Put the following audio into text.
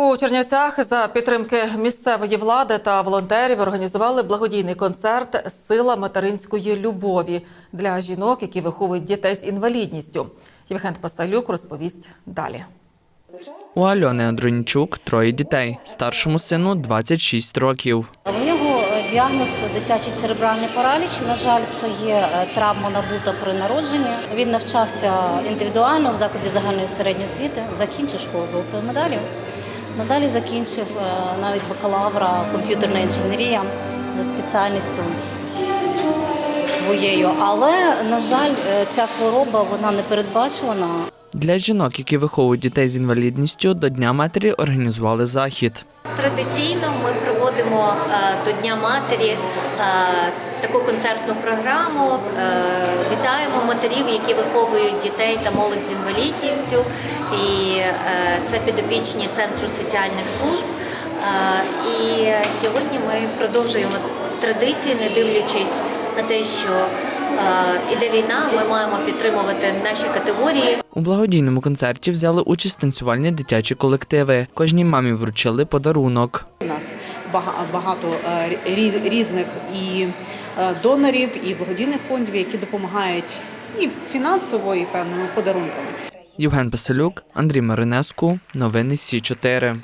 У Чернівцях за підтримки місцевої влади та волонтерів організували благодійний концерт Сила материнської любові для жінок, які виховують дітей з інвалідністю. Євген Пасалюк розповість далі. У Альони Андронічук троє дітей. Старшому сину 26 років. У нього е, діагноз дитячий церебральний параліч. На жаль, це є е, травма набута при народженні. Він навчався індивідуально в закладі загальної середньої освіти, закінчив школу золотою медаллю. Надалі закінчив е, навіть бакалавра комп'ютерна інженерія за спеціальністю своєю. Але, на жаль, е, ця хвороба вона не передбачувана. Для жінок, які виховують дітей з інвалідністю, до Дня матері організували захід. Традиційно ми проводимо е, до Дня матері таку концертну програму. Вітаємо матерів, які виховують дітей та молодь з інвалідністю. І е, це підопічні центру соціальних служб. Е, І сьогодні ми продовжуємо традиції, не дивлячись на те, що е, іде війна, ми маємо підтримувати наші категорії. У благодійному концерті взяли участь танцювальні дитячі колективи. Кожній мамі вручили подарунок. У нас бага- багато різних і донорів, і благодійних фондів, які допомагають і фінансово, і певними подарунками. Євген Басилюк, Андрій Маринеску. Новини Сі 4